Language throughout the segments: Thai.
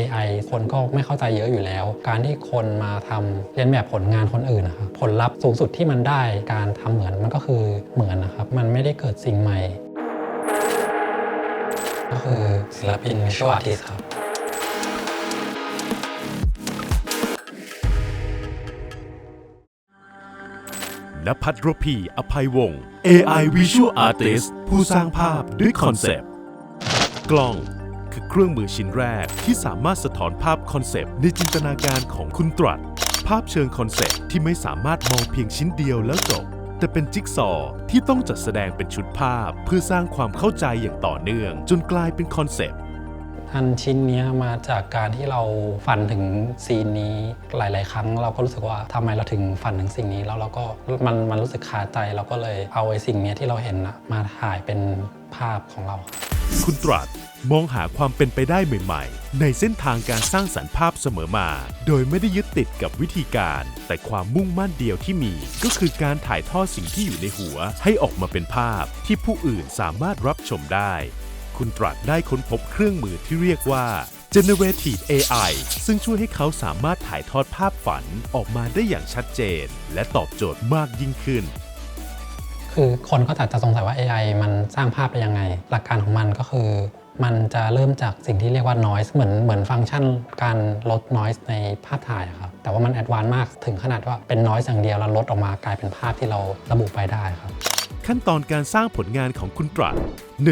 AI คนก็ไม่เข้าใจเยอะอยู่แล้ว การที่คนมาทำเรียนแบบผลงานคนอื่นนะครับผลลัพธ์สูงสุดที่มันได้การทำเหมือนมันก็คือเหมือนนะครับ มันไม่ได้เกิดสิ่งใหม่ ก็คือศิลปิน visual artist ครับนภัทรพีอภัยวงศ์ AI Visual Artist ผู้สร้างภาพด้วยคอนเซปต์ กล้อง เครื่องมือชิ้นแรกที่สามารถสะท้อนภาพคอนเซปต์ในจินตนาการของคุณตรัสภาพเชิงคอนเซปต์ที่ไม่สามารถมองเพียงชิ้นเดียวแล้วจบ แต่เป็นจิ๊กซอว์ที่ต้องจัดแสดงเป็นชุดภาพ เพื่อสร้างความเข้าใจอย่างต่อเนื่อง จนกลายเป็นคอนเซปต์อันชิ้นนี้มาจากการที่เราฝันถึงซีนนี้หลาย ๆ ครั้ง เราก็รู้สึกว่าทำไมเราถึงฝันถึงสิ่งนี้แล้วเราก็มันมันรู้สึกคาใจเราก็เลยเอาไอ้สิ่งนี้ที่เราเห็นนะมาถ่ายเป็นภาพของเรา คุณตรัสมองหาความเป็นไปได้ใหม่ ๆ ในเส้นทางการสร้างสรรค์ภาพเสมอมา โดยไม่ได้ยึดติดกับวิธีการ แต่ความมุ่งมั่นเดียวที่มี ก็คือการถ่ายทอดสิ่งที่อยู่ในหัว ให้ออกมาเป็นภาพที่ผู้อื่นสามารถรับชมได้ คุณตรัสได้ค้นพบเครื่องมือที่เรียกว่า Generative AI ซึ่งช่วยให้เขาสามารถถ่ายทอดภาพฝันออกมาได้อย่างชัดเจน และตอบโจทย์มากยิ่งขึ้น คือคนก็อาจจะสงสัยว่า AI มันสร้างภาพได้ยังไง หลักการของมันก็คือ มันจะเริ่มจากสิ่งที่เรียกว่า noise เหมือนเหมือนฟังก์ชันการลด noise ในภาพถ่ายครับแต่ว่ามันแอดวานซ์มากถึงขนาดว่าเป็น noise อย่างเดียวแล้วลดออกมากลายเป็นภาพที่เราระบุไปได้ครับขั้นตอนการสร้างผลงานของคุณตรัส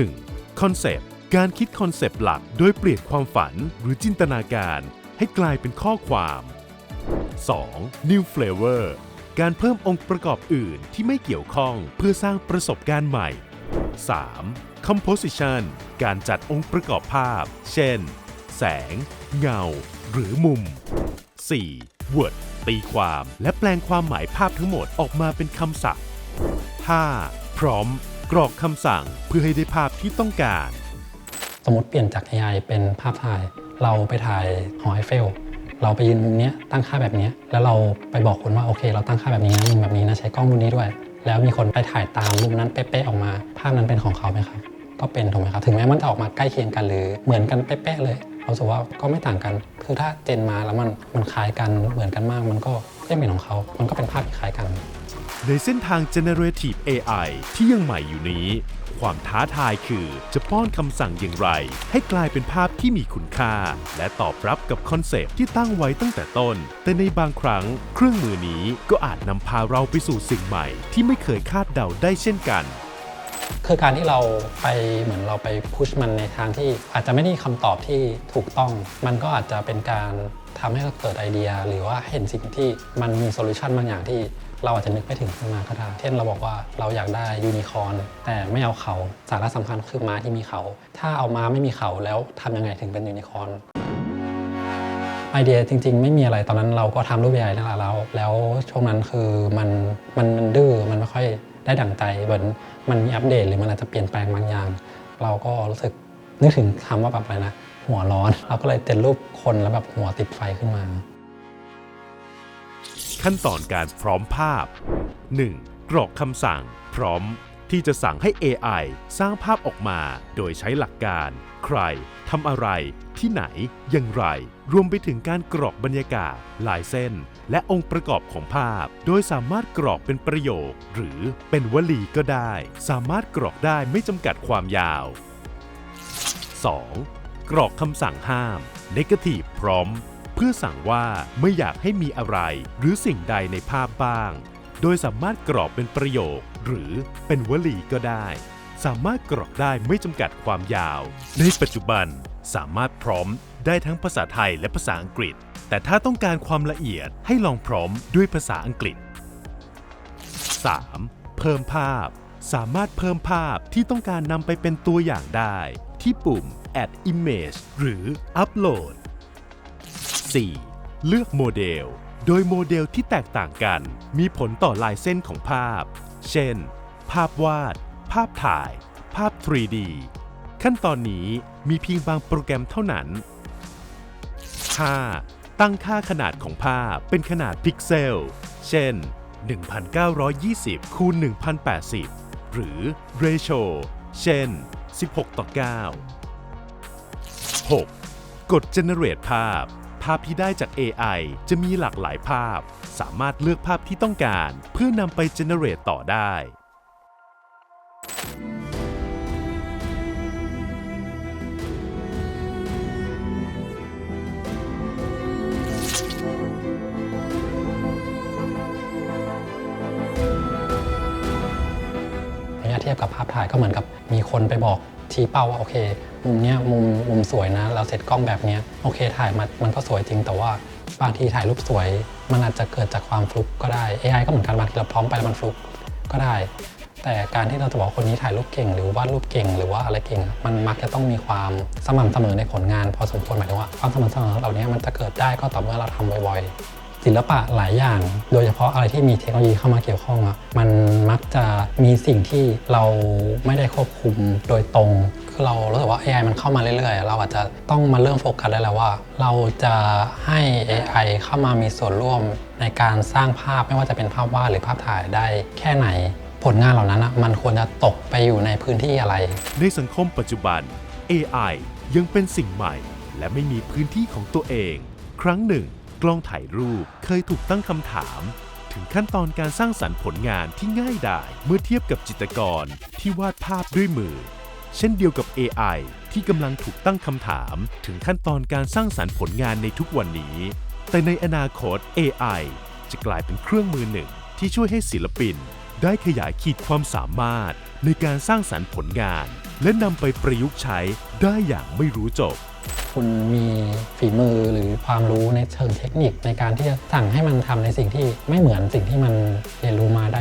1. คอนเซปต์การคิดคอนเซปต์หลักโดยเปลี่ยนความฝันหรือจินตนาการ ให้กลายเป็นข้อความ 2. New Flavor การเพิ่มองค์ประกอบอื่นที่ไม่เกี่ยวข้องเพื่อสร้างประสบการณ์ใหม่ 3. Composition การจัดองค์ประกอบภาพ เช่น แสง เงา หรือมุม 4. Word ตีความและแปลงความหมายภาพทั้งหมดออกมาเป็นคำศัพท์ 5. พร้อม กรอกคำสั่งเพื่อให้ได้ภาพที่ต้องการ สมมติเปลี่ยนจาก AI เป็นภาพถ่าย เราไปถ่ายหอไอเฟล เราไปยืนมุมนี้ตั้งค่าแบบนี้แล้วเราไปบอกคนว่าโอเค เราตั้งค่าแบบนี้นะมุมแบบนี้นะใช้กล้องรุ่นนี้ด้วย แล้วมีคนไปถ่ายตามมุมนั้นเป๊ะๆออกมา ภาพนั้นเป็นของเขาไหมครับก็เป็นถูกไหมครับถึงแม้มันจะออกมาใกล้เคียงกันหรือเหมือนกันเป๊ะๆเลยเราสึกว่าก็ไม่ต่างกัน คือถ้าเจนมาแล้วมันมันคล้ายกันเหมือนกันมาก มันก็ไม่เป็นของเขา มันก็เป็นภาพที่คล้ายกัน ในเส้นทาง Generative AI ที่ยังใหม่อยู่นี้ ความท้าทายคือจะป้อนคำสั่งอย่างไร ให้กลายเป็นภาพที่มีคุณค่า และตอบรับกับคอนเซปต์ที่ตั้งไว้ตั้งแต่ต้น แต่ในบางครั้ง เครื่องมือนี้ก็อาจนำพาเราไปสู่สิ่งใหม่ ที่ไม่เคยคาดเดาได้เช่นกัน คือการที่เราไปเหมือนเราไปพุชมันในทางที่อาจจะไม่ได้คำตอบที่ถูกต้อง มันก็อาจจะเป็นการ ทำให้เราเกิดไอเดีย หรือว่าเห็นสิ่งที่มันมีโซลูชันบางอย่างที่เราอาจจะนึกไม่ถึงขึ้นมาก็ได้ เช่นเราบอกว่าเราอยากได้ยูนิคอร์นแต่ไม่เอาเขาสาระสำคัญคือม้าที่มีเขา ถ้าเอาม้าไม่มีเขาแล้วทำยังไงถึงเป็นยูนิคอร์นไอเดียจริง ๆ ไม่มีอะไรตอนนั้นเราก็ทำรูปใหญ่นั่นแหละแล้วแล้วช่วงนั้นคือมันมันมันดื้อมันไม่ค่อยได้ดั่งใจเหมือนมันมีอัปเดตหรือมันอาจจะเปลี่ยนแปลงบางอย่าง เราก็รู้สึกนึกถึงคำว่าแบบอะไรนะ หัวร้อน เราก็เลยเต็นรูปคนแล้วแบบหัวติดไฟขึ้นมา ขั้นตอนการพร้อมภาพ 1. กรอกคำสั่ง พร้อมที่จะสั่งให้ AI สร้างภาพออกมา โดยใช้หลักการ ใครทำอะไร ที่ไหน อย่างไร รวมไปถึงการกรอกบรรยากาศ ลายเส้น และองค์ประกอบของภาพ โดยสามารถกรอกเป็นประโยค หรือเป็นวลีก็ได้ สามารถกรอกได้ไม่จำกัดความยาว 2. กรอกคำสั่งห้าม Negative Prompt เพื่อสั่งว่าไม่อยากให้มีอะไร หรือสิ่งใดในภาพบ้าง โดยสามารถกรอกเป็นประโยค หรือเป็นวลีก็ได้ สามารถกรอกได้ไม่จำกัดความยาว ในปัจจุบันสามารถพร้อมได้ทั้งภาษาไทยและภาษาอังกฤษ แต่ถ้าต้องการความละเอียดให้ลองพร้อมด้วยภาษาอังกฤษ 3. เพิ่มภาพ สามารถเพิ่มภาพที่ต้องการนำไปเป็นตัวอย่างได้ ที่ปุ่ม add image หรือ upload 4. เลือกโมเดล โดยโมเดลที่แตกต่างกัน มีผลต่อลายเส้นของภาพ เช่น ภาพวาด ภาพถ่าย ภาพ 3D ขั้นตอนนี้มีเพียงบางโปรแกรมเท่านั้น 5. ตั้งค่าขนาดของภาพเป็นขนาดพิกเซล เช่น 1920คูณ1080 หรือ Ratio เช่น 16 ต่อ 9 6. กด generate ภาพ ภาพที่ได้จาก AI จะมีหลากหลายภาพ สามารถเลือกภาพที่ต้องการ เพื่อนำไป generate ต่อได้ ระยะเทียบกับภาพถ่ายก็เหมือนกับมีคนไปบอก ชี้เป้าว่าโอเค มุมเนี้ยมุมมุมสวยนะ เราเสร็จกล้องแบบเนี้ยโอเคถ่ายมามันก็สวยจริงแต่ว่าบางทีถ่ายรูปสวย มันอาจจะเกิดจากความฟลุกก็ได้ AI ก็เหมือนกันบางทีเราพร้อมไปแล้วมันฟลุกก็ได้ แต่การที่เราจะบอกคนนี้ถ่ายรูปเก่ง หรือวาดรูปเก่ง หรือว่าอะไรเก่ง มันมักจะต้องมีความสม่ำเสมอในผลงาน พอสมควรหมายถึงว่าความสม่ำเสมอเหล่านี้มันจะเกิดได้ก็ต่อเมื่อเราทำบ่อย ศิลปะหลายอย่าง โดยเฉพาะอะไรที่มีเทคโนโลยีเข้ามาเกี่ยวข้องอะมันมักจะมีสิ่งที่เราไม่ได้ควบคุมโดยตรง คือเรารู้สึกว่า AI มันเข้ามาเรื่อยๆ เราอาจจะต้องมาเริ่มโฟกัสได้แล้วว่า เราจะให้ AI เข้ามามีส่วนร่วมในการสร้างภาพไม่ว่าจะเป็นภาพวาดหรือภาพถ่ายได้แค่ไหน ผลงานเหล่านั้นอะมันควรจะตกไปอยู่ในพื้นที่อะไร ในสังคมปัจจุบัน AI ยังเป็นสิ่งใหม่ และไม่มีพื้นที่ของตัวเอง ครั้งหนึ่ง กล้องถ่ายรูปเคยถูกตั้งคำถาม ถึงขั้นตอนการสร้างสรรค์ผลงานที่ง่ายดายเมื่อเทียบกับจิตรกรที่วาดภาพด้วยมือ เช่นเดียวกับ AI ที่กำลังถูกตั้งคำถาม ถึงขั้นตอนการสร้างสรรค์ผลงานในทุกวันนี้ แต่ในอนาคต AI จะกลายเป็นเครื่องมือหนึ่ง ที่ช่วยให้ศิลปิน ได้ขยายขีดความสามารถในการสร้างสรรค์ผลงาน และนำไปประยุกต์ใช้ได้อย่างไม่รู้จบ คุณมีฝีมือหรือความรู้ในเชิงเทคนิคในการที่จะสั่งให้มันทำในสิ่งที่ไม่เหมือนสิ่งที่มันเรียนรู้มาได้